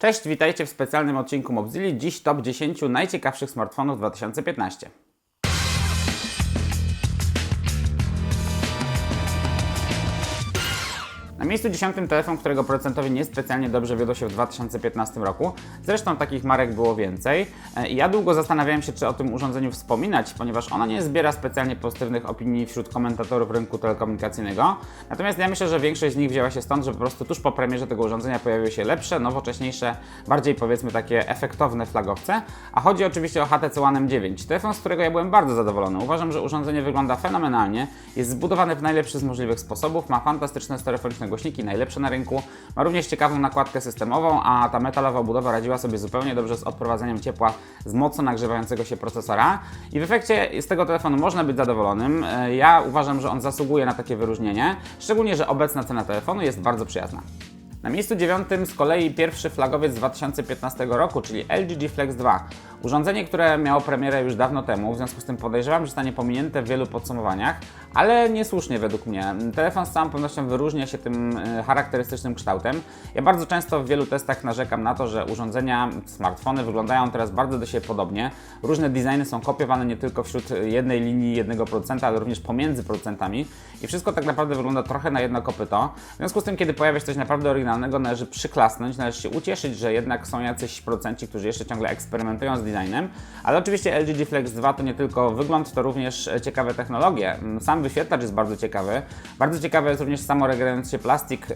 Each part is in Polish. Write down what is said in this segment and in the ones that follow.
Cześć, witajcie w specjalnym odcinku Mobzilli. Dziś top 10 najciekawszych smartfonów 2015. Na miejscu dziesiątym telefon, którego procentowi niespecjalnie dobrze wiodło się w 2015 roku. Zresztą takich marek było więcej. E, i Ja długo zastanawiałem się, czy o tym urządzeniu wspominać, ponieważ ono nie zbiera specjalnie pozytywnych opinii wśród komentatorów rynku telekomunikacyjnego. Natomiast ja myślę, że większość z nich wzięła się stąd, że po prostu tuż po premierze tego urządzenia pojawiły się lepsze, nowocześniejsze, bardziej powiedzmy takie efektowne flagowce. A chodzi oczywiście o HTC One M9, telefon, z którego ja byłem bardzo zadowolony. Uważam, że urządzenie wygląda fenomenalnie, jest zbudowane w najlepszy z możliwych sposobów, ma fantastyczne stereofoniczne głośniki, najlepsze na rynku. Ma również ciekawą nakładkę systemową, a ta metalowa obudowa radziła sobie zupełnie dobrze z odprowadzeniem ciepła z mocno nagrzewającego się procesora. I w efekcie z tego telefonu można być zadowolonym. E, Ja uważam, że on zasługuje na takie wyróżnienie, szczególnie, że obecna cena telefonu jest bardzo przyjazna. Na miejscu dziewiątym z kolei pierwszy flagowiec z 2015 roku, czyli LG G Flex 2. Urządzenie, które miało premierę już dawno temu, w związku z tym podejrzewam, że zostanie pominięte w wielu podsumowaniach, ale niesłusznie według mnie. Telefon z całą pewnością wyróżnia się tym e, charakterystycznym kształtem. Ja bardzo często w wielu testach narzekam na to, że urządzenia, smartfony wyglądają teraz bardzo do siebie podobnie. Różne designy są kopiowane nie tylko wśród jednej linii jednego producenta, ale również pomiędzy producentami i wszystko tak naprawdę wygląda trochę na jedno kopyto. W związku z tym, kiedy pojawia się coś naprawdę oryginalnego, należy przyklasnąć, należy się ucieszyć, że jednak są jacyś producenci, którzy jeszcze ciągle eksperymentują z designem, ale oczywiście LG G Flex 2 to nie tylko wygląd, to również ciekawe technologie. Mm, Wyświetlacz jest bardzo ciekawy. Bardzo ciekawy jest również samoregenerujący się plastik,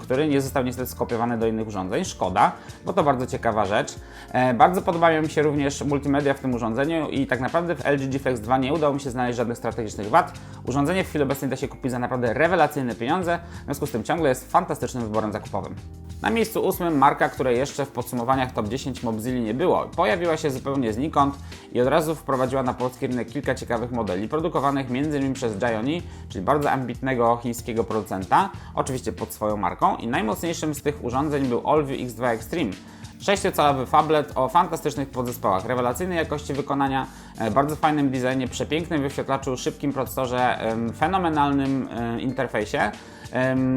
który nie został niestety skopiowany do innych urządzeń. Szkoda, bo to bardzo ciekawa rzecz. E, Bardzo podobają mi się również multimedia w tym urządzeniu i tak naprawdę w LG G Flex 2 nie udało mi się znaleźć żadnych strategicznych wad. Urządzenie w chwili obecnej da się kupić za naprawdę rewelacyjne pieniądze, w związku z tym ciągle jest fantastycznym wyborem zakupowym. Na miejscu ósmym marka, której jeszcze w podsumowaniach top 10 Mobzilli nie było. Pojawiła się zupełnie znikąd i od razu wprowadziła na polski rynek kilka ciekawych modeli, produkowanych m.in. przez Gioni, czyli bardzo ambitnego chińskiego producenta, oczywiście pod swoją marką i najmocniejszym z tych urządzeń był Allview X2 Extreme. 6-calowy tablet o fantastycznych podzespołach, rewelacyjnej jakości wykonania, e, bardzo fajnym designie, przepięknym wyświetlaczu, szybkim procesorze, fenomenalnym e, interfejsie.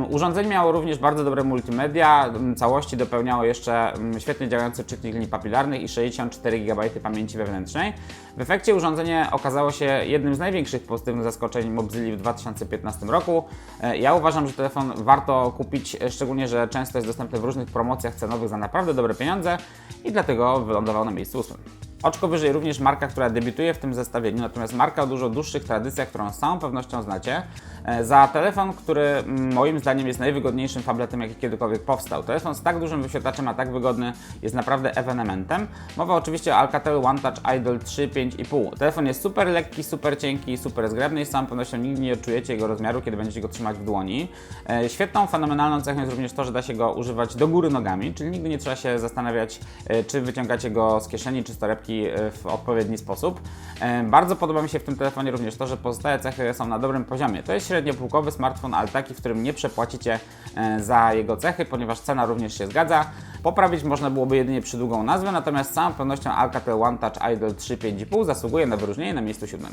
Urządzenie miało również bardzo dobre multimedia, całości dopełniało jeszcze świetnie działający czytnik linii papilarnych i 64 GB pamięci wewnętrznej. W efekcie urządzenie okazało się jednym z największych pozytywnych zaskoczeń Mobzilli w 2015 roku. E, Ja uważam, że telefon warto kupić, e, szczególnie, że często jest dostępny w różnych promocjach cenowych za naprawdę dobre pieniądze i dlatego wylądował na miejscu ósmym. Oczko wyżej również marka, która debiutuje w tym zestawieniu, natomiast marka o dużo dłuższych tradycjach, którą z całą pewnością znacie, e, za telefon, który mm, moim zdaniem jest najwygodniejszym tabletem, jaki kiedykolwiek powstał. Telefon z tak dużym wyświetlaczem, a tak wygodny, jest naprawdę ewenementem. Mowa oczywiście o Alcatel One Touch Idol 3, 5,5. Telefon jest super lekki, super cienki, super zgrabny i z całą pewnością nigdy nie odczujecie jego rozmiaru, kiedy będziecie go trzymać w dłoni. E, Świetną, fenomenalną cechą jest również to, że da się go używać do góry nogami, czyli nigdy nie trzeba się zastanawiać, e, czy wyciągacie go z kieszeni, czy z torebki e, w odpowiedni sposób. E, Bardzo podoba mi się w tym telefonie również to, że pozostałe cechy są na dobrym poziomie. To jest średniopółkowy smartfon, ale taki, w którym nie przepłacicie e, za jego cechy, ponieważ cena również się zgadza. Poprawić można byłoby jedynie przydługą nazwę, natomiast z całą pewnością Alcatel One Touch Idol 3.5,5 zasługuje na wyróżnienie na miejscu siódmym.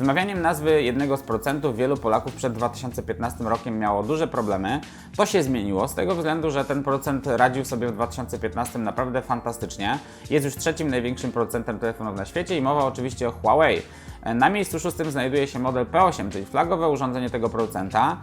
Z wymawianiem nazwy jednego z procentów wielu Polaków przed 2015 rokiem miało duże problemy. To się zmieniło z tego względu, że ten procent radził sobie w 2015 naprawdę fantastycznie. Jest już trzecim największym procentem telefonów na świecie i mowa oczywiście o Huawei. Na miejscu szóstym znajduje się model P8, czyli flagowe urządzenie tego producenta.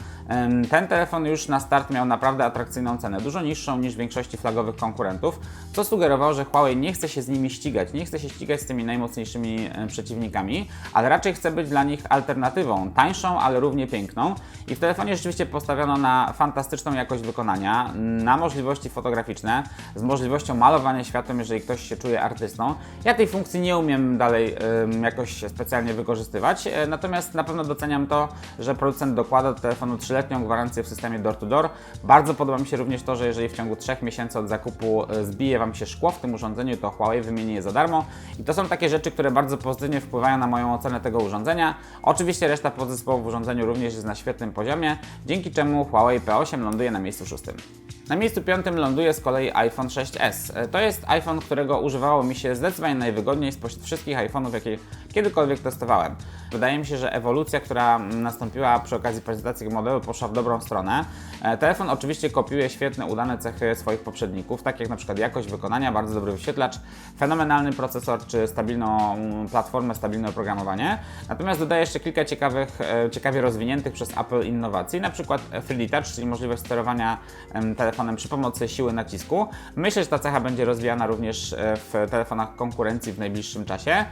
Ten telefon już na start miał naprawdę atrakcyjną cenę, dużo niższą niż w większości flagowych konkurentów, co sugerowało, że Huawei nie chce się z nimi ścigać, nie chce się ścigać z tymi najmocniejszymi e, przeciwnikami, ale raczej chce być dla nich alternatywą, tańszą, ale równie piękną. I w telefonie rzeczywiście postawiono na fantastyczną jakość wykonania, na możliwości fotograficzne, z możliwością malowania światłem, jeżeli ktoś się czuje artystą. Ja tej funkcji nie umiem dalej jakoś specjalnie wykorzystywać, e, natomiast na pewno doceniam to, że producent dokłada do telefonu 3-letnią gwarancję w systemie door-to-door. Bardzo podoba mi się również to, że jeżeli w ciągu 3 miesięcy od zakupu e, zbije Wam się szkło w tym urządzeniu, to Huawei wymieni je za darmo. I to są takie rzeczy, które bardzo pozytywnie wpływają na moją ocenę tego urządzenia. Oczywiście reszta podzespołów w urządzeniu również jest na świetnym poziomie, dzięki czemu Huawei P8 ląduje na miejscu szóstym. Na miejscu piątym ląduje z kolei iPhone 6s. E, To jest iPhone, którego używało mi się zdecydowanie najwygodniej spośród wszystkich iPhone'ów, jakie kiedykolwiek Wydaje mi się, że ewolucja, która nastąpiła przy okazji prezentacji modelu, poszła w dobrą stronę. E, Telefon oczywiście kopiuje świetne, udane cechy swoich poprzedników, tak jak na przykład jakość wykonania, bardzo dobry wyświetlacz, fenomenalny procesor czy stabilną mm, platformę, stabilne oprogramowanie. Natomiast dodaje jeszcze kilka ciekawych, e, ciekawie rozwiniętych przez Apple innowacji, na przykład 3D Touch, czyli możliwość sterowania em, telefonem przy pomocy siły nacisku. Myślę, że ta cecha będzie rozwijana również e, w telefonach konkurencji w najbliższym czasie.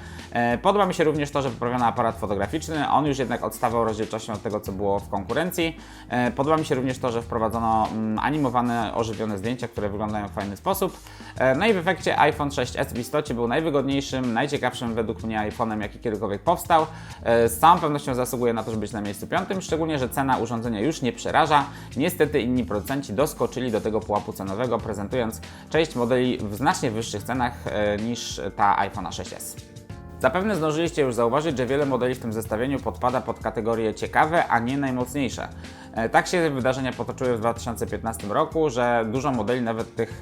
Podoba mi się również to, że poprawiono aparat fotograficzny. On już jednak odstawał rozdzielczością od tego, co było w konkurencji. E, Podoba mi się również to, że wprowadzono mm, animowane, ożywione zdjęcia, które wyglądają w fajny sposób. E, No i w efekcie iPhone 6s w istocie był najwygodniejszym, najciekawszym według mnie iPhone'em, jaki kiedykolwiek powstał. E, Z całą pewnością zasługuje na to, żeby być na miejscu piątym, szczególnie, że cena urządzenia już nie przeraża. Niestety inni producenci doskoczyli do tego pułapu cenowego, prezentując część modeli w znacznie wyższych cenach niż ta iPhone 6s. Zapewne zdążyliście już zauważyć, że wiele modeli w tym zestawieniu podpada pod kategorię ciekawe, a nie najmocniejsze. E, Tak się wydarzenia potoczyły w 2015 roku, że dużo modeli, nawet tych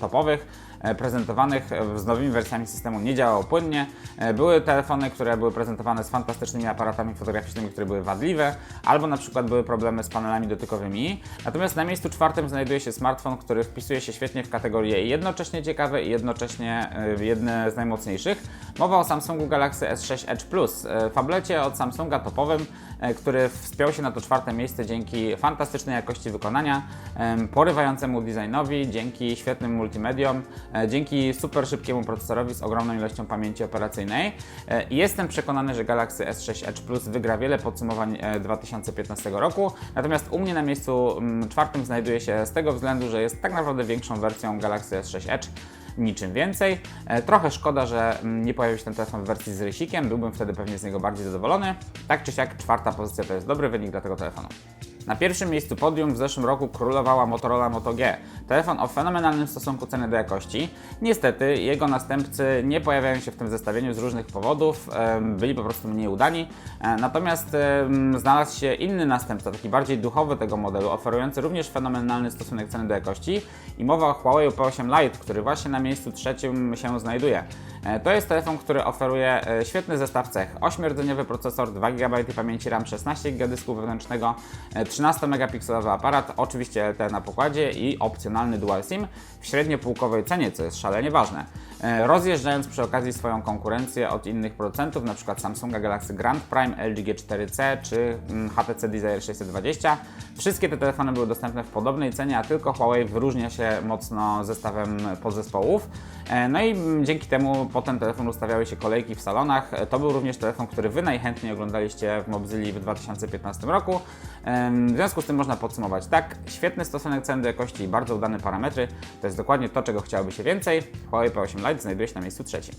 topowych, e, prezentowanych z nowymi wersjami systemu nie działało płynnie. E, Były telefony, które były prezentowane z fantastycznymi aparatami fotograficznymi, które były wadliwe, albo na przykład były problemy z panelami dotykowymi. Natomiast na miejscu czwartym znajduje się smartfon, który wpisuje się świetnie w kategorię jednocześnie ciekawe i jednocześnie jedne z najmocniejszych. Mowa o Samsungu Galaxy S6 Edge Plus, fablecie od Samsunga topowym, który wspiął się na to czwarte miejsce dzięki fantastycznej jakości wykonania, em, porywającemu designowi, dzięki świetnym multimediom, e, dzięki super szybkiemu procesorowi z ogromną ilością pamięci operacyjnej. E, Jestem przekonany, że Galaxy S6 Edge Plus wygra wiele podsumowań e, 2015 roku, natomiast u mnie na miejscu mm, czwartym znajduje się z tego względu, że jest tak naprawdę większą wersją Galaxy S6 Edge niczym więcej. E, Trochę szkoda, że mm, nie pojawił się ten telefon w wersji z rysikiem, byłbym wtedy pewnie z niego bardziej zadowolony. Tak czy siak, czwarta pozycja to jest dobry wynik dla tego telefonu. Na pierwszym miejscu podium w zeszłym roku królowała Motorola Moto G. Telefon o fenomenalnym stosunku ceny do jakości. Niestety jego następcy nie pojawiają się w tym zestawieniu z różnych powodów, byli po prostu mniej udani. E, Natomiast znalazł się inny następca, taki bardziej duchowy tego modelu, oferujący również fenomenalny stosunek ceny do jakości i mowa o Huawei P8 Lite, który właśnie na miejscu trzecim się znajduje. E, To jest telefon, który oferuje e, świetny zestaw cech. 8-rdzeniowy procesor, 2 GB pamięci RAM, 16 GB dysku wewnętrznego, e, 13-megapikselowy aparat, oczywiście LTE na pokładzie i opcjonalny Dual SIM w średniopółkowej cenie, co jest szalenie ważne. E, Rozjeżdżając przy okazji swoją konkurencję od innych producentów, np. Samsunga Galaxy Grand Prime, LG G4C czy mm, HTC Desire 620, wszystkie te telefony były dostępne w podobnej cenie, a tylko Huawei wyróżnia się mocno zestawem podzespołów. E, No i mm, dzięki temu potem telefon ustawiały się kolejki w salonach. E, To był również telefon, który Wy najchętniej oglądaliście w Mobzilli w 2015 roku. W związku z tym można podsumować tak, świetny stosunek ceny do jakości i bardzo udane parametry. To jest dokładnie to, czego chciałoby się więcej. Huawei P8 Lite znajduje się na miejscu trzecim.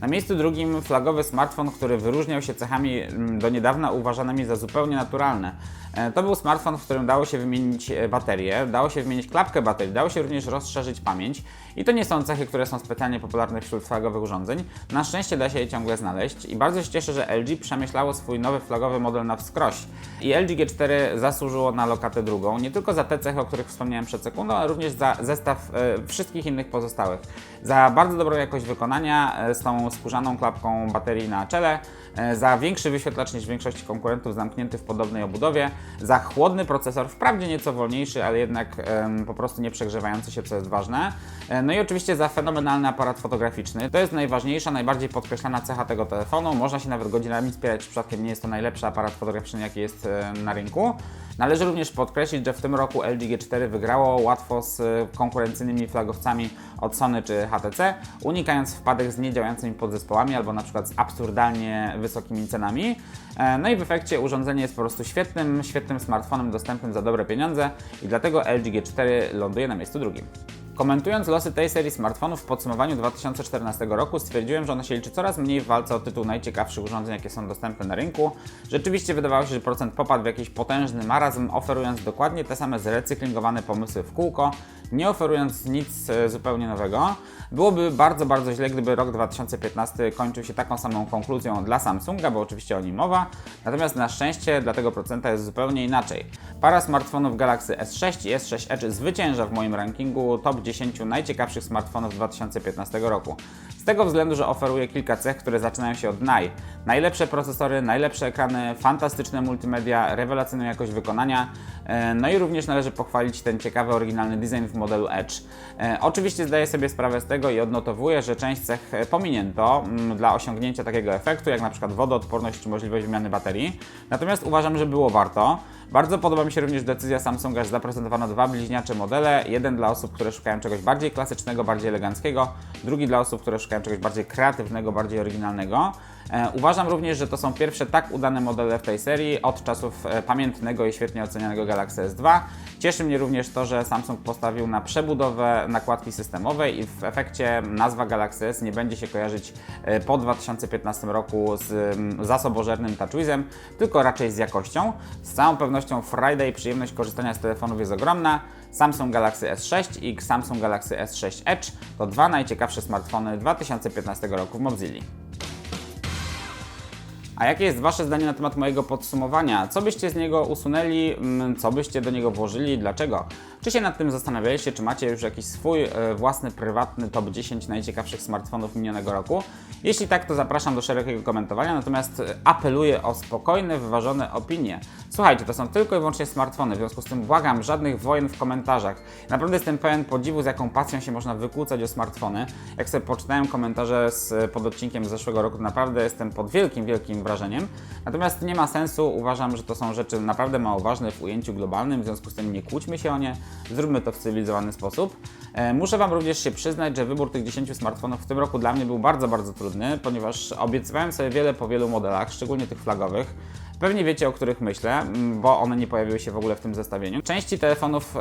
Na miejscu drugim flagowy smartfon, który wyróżniał się cechami mm, do niedawna uważanymi za zupełnie naturalne. E, To był smartfon, w którym dało się wymienić e, baterię, dało się wymienić klapkę baterii, dało się również rozszerzyć pamięć. I to nie są cechy, które są specjalnie popularne wśród flagowych urządzeń. Na szczęście da się je ciągle znaleźć i bardzo się cieszę, że LG przemyślało swój nowy flagowy model na wskroś. I LG G4 zasłużyło na lokatę drugą, nie tylko za te cechy, o których wspomniałem przed sekundą, ale również za zestaw e, wszystkich innych pozostałych. Za bardzo dobrą jakość wykonania e, z tą skórzaną klapką baterii na czele, e, za większy wyświetlacz niż w większości konkurentów zamknięty w podobnej obudowie, za chłodny procesor, wprawdzie nieco wolniejszy, ale jednak po prostu nie przegrzewający się, co jest ważne. E, No i oczywiście za fenomenalny aparat fotograficzny. To jest najważniejsza, najbardziej podkreślana cecha tego telefonu. Można się nawet godzinami spierać, przypadkiem nie jest to najlepszy aparat fotograficzny, jaki jest na rynku. Należy również podkreślić, że w tym roku LG G4 wygrało łatwo z konkurencyjnymi flagowcami od Sony czy HTC, unikając wpadek z niedziałającymi podzespołami albo na przykład z absurdalnie wysokimi cenami. E, No i w efekcie urządzenie jest po prostu świetnym, świetnym smartfonem dostępnym za dobre pieniądze i dlatego LG G4 ląduje na miejscu drugim. Komentując losy tej serii smartfonów w podsumowaniu 2014 roku stwierdziłem, że ona się liczy coraz mniej w walce o tytuł najciekawszych urządzeń, jakie są dostępne na rynku. Rzeczywiście wydawało się, że procent popadł w jakiś potężny marazm, oferując dokładnie te same zrecyklingowane pomysły w kółko, nie oferując nic e, zupełnie nowego. Byłoby bardzo, bardzo źle, gdyby rok 2015 kończył się taką samą konkluzją dla Samsunga, bo oczywiście o nim mowa, natomiast na szczęście dla tego procenta jest zupełnie inaczej. Para smartfonów Galaxy S6 i S6 Edge zwycięża w moim rankingu top 10 najciekawszych smartfonów 2015 roku. Z tego względu, że oferuje kilka cech, które zaczynają się od naj. Najlepsze procesory, najlepsze ekrany, fantastyczne multimedia, rewelacyjną jakość wykonania. E, No i również należy pochwalić ten ciekawy, oryginalny design w modelu Edge. E, Oczywiście zdaję sobie sprawę z tego i odnotowuję, że część cech e, pominięto mm, dla osiągnięcia takiego efektu, jak na przykład wodoodporność czy możliwość wymiany baterii. Natomiast uważam, że było warto. Bardzo podoba mi się również decyzja Samsunga, że zaprezentowano dwa bliźniacze modele. Jeden dla osób, które szukają czegoś bardziej klasycznego, bardziej eleganckiego, drugi dla osób, które szukają czegoś bardziej kreatywnego, bardziej oryginalnego. E, uważam również, że to są pierwsze tak udane modele w tej serii od czasów e, pamiętnego i świetnie ocenianego Galaxy S2. Cieszy mnie również to, że Samsung postawił na przebudowę nakładki systemowej i w efekcie nazwa Galaxy S nie będzie się kojarzyć e, po 2015 roku z zasobożernym TouchWizem, tylko raczej z jakością. Z całą pewnością Friday przyjemność korzystania z telefonów jest ogromna. Samsung Galaxy S6 i Samsung Galaxy S6 Edge to dwa najciekawsze smartfony 2015 roku w Mozilla. A jakie jest Wasze zdanie na temat mojego podsumowania? Co byście z niego usunęli, mm, co byście do niego włożyli, dlaczego? Czy się nad tym zastanawialiście, czy macie już jakiś swój e, własny, prywatny top 10 najciekawszych smartfonów minionego roku? Jeśli tak, to zapraszam do szerokiego komentowania, natomiast e, apeluję o spokojne, wyważone opinie. Słuchajcie, to są tylko i wyłącznie smartfony, w związku z tym błagam, żadnych wojen w komentarzach. Naprawdę jestem pełen podziwu, z jaką pasją się można wykłócać o smartfony. Jak sobie poczytałem komentarze z pod odcinkiem z zeszłego roku, to naprawdę jestem pod wielkim, wielkim wrażeniem. Natomiast nie ma sensu, uważam, że to są rzeczy naprawdę mało ważne w ujęciu globalnym, w związku z tym nie kłóćmy się o nie, zróbmy to w cywilizowany sposób. E, Muszę Wam również się przyznać, że wybór tych 10 smartfonów w tym roku dla mnie był bardzo, bardzo trudny, ponieważ obiecywałem sobie wiele po wielu modelach, szczególnie tych flagowych. Pewnie wiecie, o których myślę, mm, bo one nie pojawiły się w ogóle w tym zestawieniu. Części telefonów,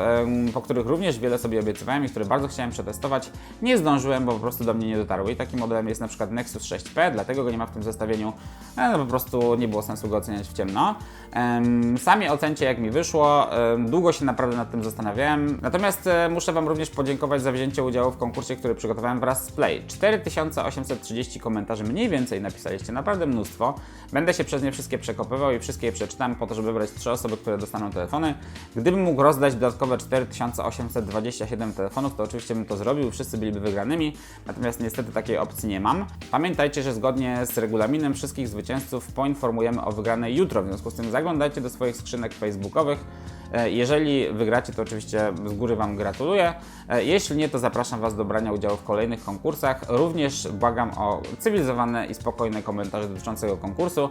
po których również wiele sobie obiecywałem i które bardzo chciałem przetestować, nie zdążyłem, bo po prostu do mnie nie dotarły. I takim modelem jest na przykład Nexus 6P, dlatego go nie ma w tym zestawieniu. E, No, po prostu nie było sensu go oceniać w ciemno. Em, Sami ocencie, jak mi wyszło. Długo się naprawdę nad tym zastanawiałem. Natomiast e, muszę Wam również podziękować za wzięcie udziału w konkursie, który przygotowałem wraz z Play. 4830 komentarzy mniej więcej napisaliście, naprawdę mnóstwo. Będę się przez nie wszystkie przekopywał i wszystkie je przeczytam po to, żeby wybrać trzy osoby, które dostaną telefony. Gdybym mógł rozdać dodatkowe 4827 telefonów, to oczywiście bym to zrobił, wszyscy byliby wygranymi, natomiast niestety takiej opcji nie mam. Pamiętajcie, że zgodnie z regulaminem wszystkich zwycięzców poinformujemy o wygranej jutro, w związku z tym zaglądajcie do swoich skrzynek facebookowych. E, Jeżeli wygracie, to oczywiście z góry Wam gratuluję. E, Jeśli nie, to zapraszam Was do brania udziału w kolejnych konkursach. Również błagam o cywilizowane i spokojne komentarze dotyczące konkursu,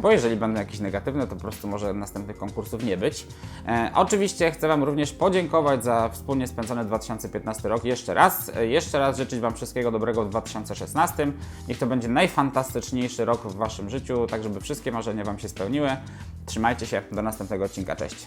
bo jeżeli będą jakieś negatywne, to po prostu może następnych konkursów nie być. E, Oczywiście chcę Wam również podziękować za wspólnie spędzony 2015 rok jeszcze raz. E, Jeszcze raz życzyć Wam wszystkiego dobrego w 2016. Niech to będzie najfantastyczniejszy rok w Waszym życiu, tak żeby wszystkie marzenia Wam się spełniły. Trzymajcie się, do następnego odcinka, cześć.